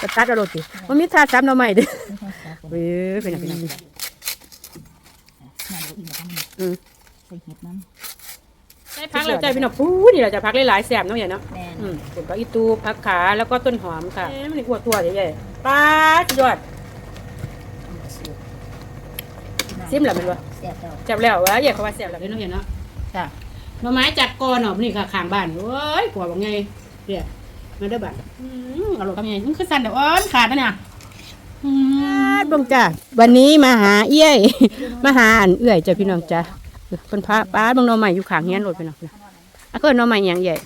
ก็ตัดเอาโรตีมันมีทาซ้ำหน่อไม้เด้อไม่ใช่สาคนเว้ยเป็นอะไรเป็นอะไรงานเราอีกแล้วมันอืมใส่เห็ดน้ใส่พักแล้วใจพี่น้องปูนี่เราจะพักหลายๆแสบเนาะอย่างเนาะำแม่นอืมผมก็อีตูผักขาแล้วก็ต้นหอมค่ะเอ๊ะมันอวดตัวใหญ่ๆป้าดยอดซิมแล้วมันวะแซ่บแล้วแซ่บแล้ววะอย่าเขาว่าแซ่บแล้วเด้อเนาะอย่างเนาะจ้ะหน่อไม้จัดกอนเนาะนี่ค่ะข้างบ้านโอ้ยกลัวว่าไงเดี๋ยว มาเด้อบ้านอืมอร่อยกับไงมันคือสั่นเดี๋ยวอ้อนขาดนะเนี่ยอืมบงจ้าวันนี้มาหาเอี้ยมาหาอันเอื้อยจ้ะพี่น้องจ้ะเป็นพระป้าดบางหน่อไม้อยู่ข้างเฮียนรถพี่น้องนะอะก็หน่อไม้หยังใหญ่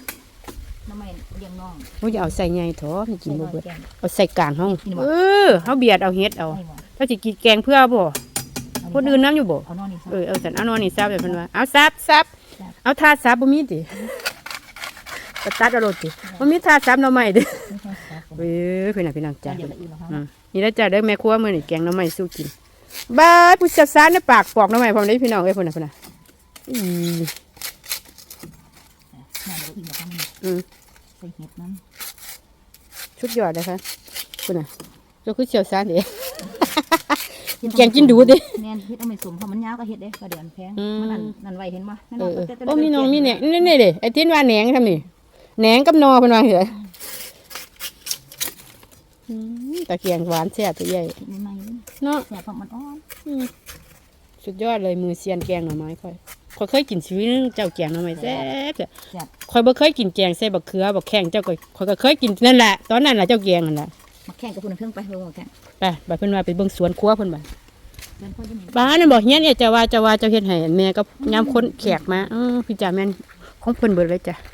น้ำมันเลี้ยงน้องเขาจะเอาใส่ใหญ่ถอมันกินบ่ใส่เบิดแกงเอาใส่กลางห้องนี่บ่เออเฮาเบียดเอาเฮ็ดเอาให้บ่ถ้าสิกินแกงเพื่อบ่คนอื่นน้ำอยู่บ่เอานอนนี่ซะเออเอาสันเอานอนนี่ซับเดี๋ยวเพิ่นว่าเอาซับซับเอาทาซับบ่มีติ ก็ตัดเอาโรติบ่มีทาซับหน่อไม้เด้อไม่ใช่สาคนเว้ยเพิ่นน่ะพี่น้องจ้าเดี๋ยวละอีกแล้วอืมนี่แล้วจ้าเด้อแม่ครัวมื้อนี้แกงหน่อไม้สู้กินบาดผู้จัดสารในปากปอกหน่อไม้พร้อมเด้อพี่น้องเอ้ยเพิ่นน่ะเพิ่นน่ะอีงานเราอีกแล้วมันอืมใส่เห็ดน้สุดยอดเลยค่ะเพิ่นน่ะเจ้าคือเชี่ยวชาญเด้แกงกินดูดิำแม่นเห็ดเอาไม่สมเพราะมันยาวก็เห็ดเด้ก็เดือนแพงอืมมันนั่นนั่นไว้เห็นบ่นั่นเออเออแต่แต่โอ้มีน้องมีแหนงนี่นี่เด้ไอ้ที่ว่าแหนงทำนี่ แหนงกับนอเพิ่นว่าเหรออืมตะเกียงหวานแซ่บตัวใหญ่ใหม่ๆเลยเนาะแซ่บเพราะมันอ่อนอืมสุดยอดเลยมือเซียนแกงหน่อไม้ค่อยค่อยเคยกินชีวิตนึงเจ้าแกงหน่อไม้แซ่บจ้ะแซ่บค่อยบ่เคยกินแกงใส่บักเขือบักแข้งเจ้าก็ค่อยก็เคยกินนั่นแหละตอนนั้นน่ะเจ้าแกงนั่นแหละมาแข่งกับคุณเพิ่งไปเพิ่งมาแข่งไปบัดเพิ่นว่าไปเบิ่งสวนครัวเพิ่นบ่าเพิ่นพ่อจะมีบ้านนั่นบอกเฮียนเนี่ยจะว่าจะว่าเจ้าเฮ็ดให้แม่ก็ยามคนแขกมาเออพี่จ่าแม่นของเพิ่นเบิดเลยจ้ะแม่นนี่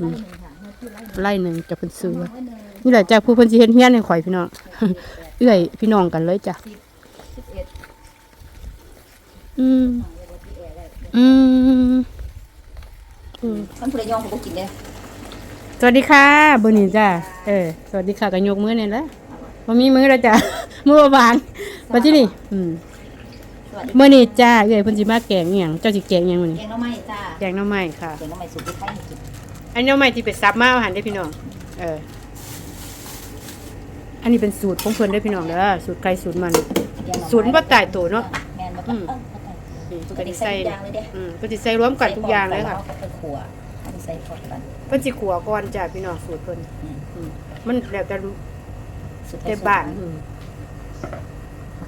ไล่หนึ่งค่ะนี่คือไล่หนึ่งไล่หนึงจะเพิ่นซื้อไล่หนึ่งนี่แหละจ้ะผู้เพิ่นสิเฮ็ดเฮียนให้ข่อยพี่น้องเอื้อยพี่น้องกันเลยจ้ะสิบเอ็ดอืมอืมอืมท่านผู้ใดยองผมก็กินเลยสวัสดีค่ะเบอร์นี้จ้าเออสวัสดีค่ะกันยกมือเนี่ยแหละมันมีมือแล้วจ้ะมือหวานปัจจุบันอืมสวัสดีเมื่อนี้จ้าเอ้ยเพิ่นสิมาแกงอหย่างเจ้าสิแกงอหย่างมื้อแกนี้งหน้ำไม้จ้าแกงหน่อไม้ค่ะแกงหน้ำไม้สุกที่ไข่ให้กิน อันหน่อไม้ที่ไปซับมาเอาหันได้อพี่น้อง เออ อันนี้เป็นสูตรของเพิ่นได้อพี่น้องเด้อสูตรไก่สูตรมันแกงหน่อไม้ศูนย์บ่ตายตัวเนาะ แม่นบ่อืตายมเออบ่ตายนี่สุกก็ก็สิใส่ใส่ทุกอย่างเลยเด้อืมก็สิใส่รวมกันทุกอย่างเลยค่ะ ใส่ไปขัวเอาไปใส่ทอดกันเพิ่นสิขัวก่อนจ้าพี่น้องสูตรเพิ่นอืมอืมมันแล้วแต่สุดแต่บ้านอืม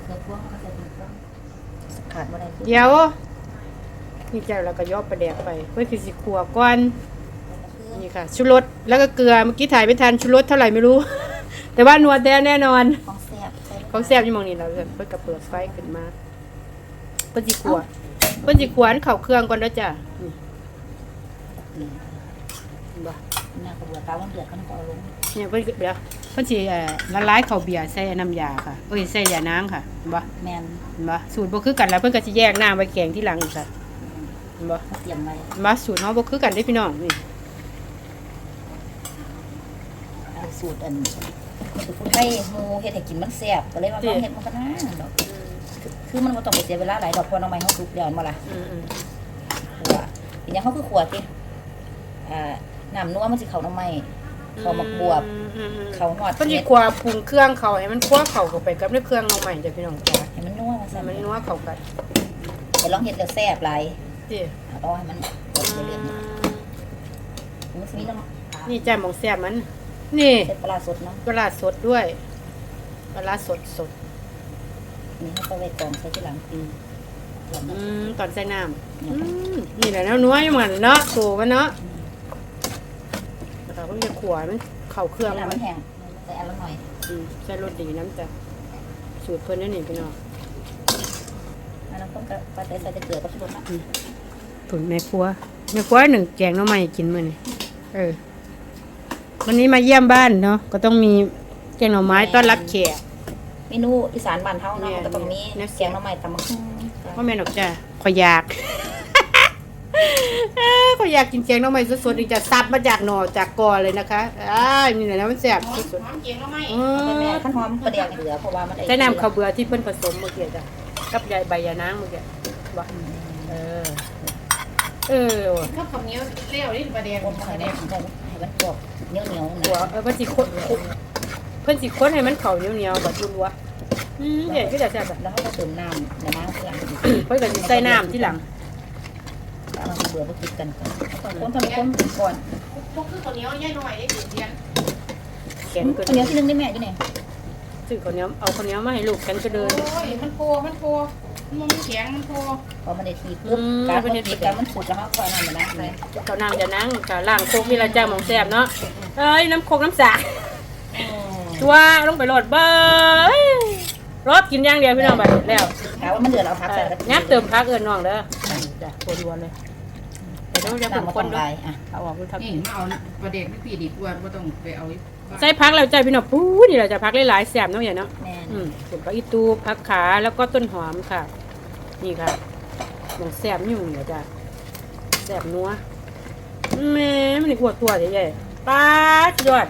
เคยพวงก็ใส่ถุงพวงขาดบ่ได้เดี๋ยว นี่จ้าแล้วก็ยอประแดกไปเพิ่นคือสิขัวก่อน นี่ค่ะชูรสแล้วก็เกลือเมื่อกี้ถ่ายไม่ทันชูรสเท่าไหร่ไม่รู้ แต่ว่านัวแท้แน่นอนของแซ่บใส่ของแซ่บอยู่หมองนี้เราเพิ่นก็เปิดไฟขึ้นมาเพิ่นสิขัวเพิ่นสิขัวอันเข้าเครื่องก่อนเด้อจ้ะนี่เห็นบ่หน้ากระเบือตาวันเดือดก็ต้องเอาลงเนี่ยเพิ่นก็เดี๋ยวเพิ่นสิเอ่อละลายข้าวเบียร์ใส่น้ำยาค่ะเอ้ยใส่ยานางค่ะเห็นบ่แม่นเห็นบ่สูตรบ่คือกันแล้วเพิ่นก็สิแยกน้ำไว้แกงที่หลังอีกค่ะเห็นบ่มาเตรียมไว้เห็นบ่สูตรเฮาบ่คือกันเด้อพี่น้องนี่ เอา สูตรอันสูตรผู้ไทยหมูเฮ็ดให้กินมันแซ่บก็เลยว่าลองเฮ็ดมันก็น่าดอกคือมันบ่ต้องไปเสียเวลาหลายดอกเพราะหน้ำไม้เฮาสุกแล้วมาล่ะอืมขัวเป็นหยังเขาคือขัวติอ่าน้ำนัวมันสิเข้าหน้ำไม้ๆเข้ามักบวบอืมๆๆเข้าฮอดเพิ่นสิเฮ็ดคั่วปรุงเครื่องเขาให้มันคั่วเข้าเข้าไปกับในเครื่องน้องใหม่จ้ะพี่น้องจ้ะให้มันนัวว่าให้ซั่นมันนัวเข้ากันแต่ลองเฮ็ดแล้วแซ่บหลายสิเอาเอาให้มันเดือดๆมันสิมีน้ำ นี่จ้ะหมองแซ่บมัน นี่เสร็จปลาร้าสดเนาะปลาร้าสดด้วยปลาร้าสดสดนี่เขาก็ไว้กรองใส่ทีหลังอืมกรองอืเนาะมตอนใส่น้ำอืมนี่แหละเนาะนัวอยู่เหมือนเนาะโตมันเนาะแล้วก็เพิ่งจะขวมันเข้าเครื่องเวลามัมันนแห้งใส่อันละหน่อยอืมใส่รสดีน้ำจ้ะสูตรเพิ่นนั่นนี่พี่น้อง อันนั้นต้องก็ปลาเตยใส่แต่เกลือกับชูรสนะผลแม่ครัวแม่ครัวหนึ่งแกงหน้องใหม่กินมื้อนี่เออ วันนี้มาเยี่ยมบ้านเนาะก็ต้องมีแกงหน่อไม้ต้อนรับแขก เมนูอีสานบ้านเฮาเนาะแม่มันก็ต้องมีแม่แกงหน่อไม้ตำมะฮุ่งพ่อแม่นออกจ้ะขอยอยาก เอ้อขอยอยากกินแกงหน้องใหม่สดๆนี่จะซับมาจากหน่อจากกอเลยนะคะอ้ายนี่แหละนะมันแซ่บสดๆอืเอาไปแม่มขั้นหอมประเดี๋ยวเหลือเพราะว่ามันได้ใช้น้ำข้าวเบื่อที่เพิ่นผสมเมื่อกี้จ้ะกับใยใบยานางเมื่อกี้บ่เออ เออ ข้าวขาวเหนียวเลี้ยวนี่ประเดี๋ยวคนให้มันให้ มันกรอบเหนียวๆหัวนะเออเพิ่นสิคนเพิ่นพิ่นสิคนให้มันเข้าเหนียวๆแบบรัวๆอืมเห็นคือแต่แซ่บแบบแล้วเขาก็เติมน้ำในน้ำทีหลังอีกเพิ่นก็สิใส่น้ำที่หลังเอามาเบื่อมาคิดกันคนทำคนก่อนพวกคือข้าวเหนียวใหญ่หน่อยได้เรียนแข็งก็อันนี้ที่นึงได้แม่อยู่ไหนซื้อข้าวเหนียวเอาข้าวเหนียวมาให้ลูกแข็งก็เดินโอ้ยมันโพมันโพ มันมีแข็งมันโพพอมันได้ทีปุ๊บการมันที การมันสุกแล้วเขาคอยนั่นนะเลยเขานางจะนั่งก็ล้างโคกมีละจ้าหมองแซ่บเนาะเอ้ยน้ำโคกน้ำสาตัวลงไปโหลดเบ้ยรสกินอย่างเดียวพี่น้องไปแล้วถามว่ามันเดือดเราพักเอใส่อแล้วงัดเติมพักเอินน้องเด้อจ้ะปวดรัวเลยแต่ต้องจะน้ำผมันมคต้อนงด้วลายยอะเอาออกดูทับนี่มาเอาประเด็กพี่ดีกว่าไม่ต้องไปเอาใส่พักแล้วจ้าพี่น้องปู๊นี่เราจะพักหลายๆแซ่บเนาะอย่างเนาะแม่อืมส่วนผักอีตูผักขาแล้วก็ต้นหอมค่ะ นี่ค่ะหมองแซ่บอยู่นี่จ้ะแซ่บนัวแม่มันนี่อวดตัวใหญ่ๆป้าดยอด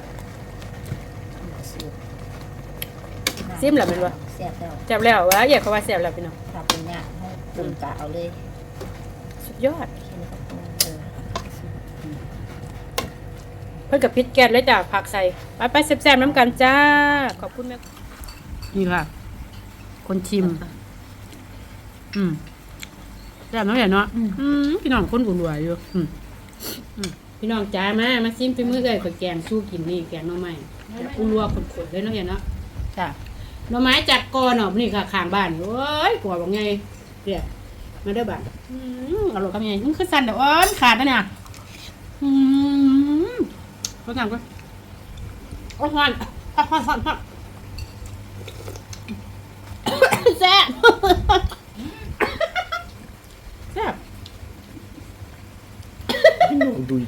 ซิมเหรอแม่นบ่เสียบแล้วแซ่บแล้ววะอยากเขาว่าแซ่บแล้วพี่น้องถ้าเป็นเนี่ยให้ตุ่มกะเอาเลย สุดยอดแค่นี้ก็พอเออเพิ่นกับพริกแกงเลยจ้ะผักใส่ไปไปแซ่บๆน้ำกันจ้า ขอบคุณแม่นี่ค่ะ คนชิม อืมแซ่บเนาะใหญ่เนาะอืมพี่น้องคนอุ่นรวยอยู่อืมอืมพี่น้องจ้ามามาซิมฝีมือเลยข่อยแกงสู้กินนี่แกงหน่อไม้อุ่นรัวขนๆเลยเนาะใหญ่เนาะจ้ะหน่อไม้จากกอนเนาะนี่ค่ะข้างบ้านโอ้ยกลัวบอกไงเดี๋ยวมาเด้อบ้านอืมอร่อยครับยังมันคือสั่นเดี๋ยวอ้อนขาดนะเนี่ยอืมเขาทำก็โอ้ยฮอนฮอนฮอนฮอนฮอนแซ่บ 注意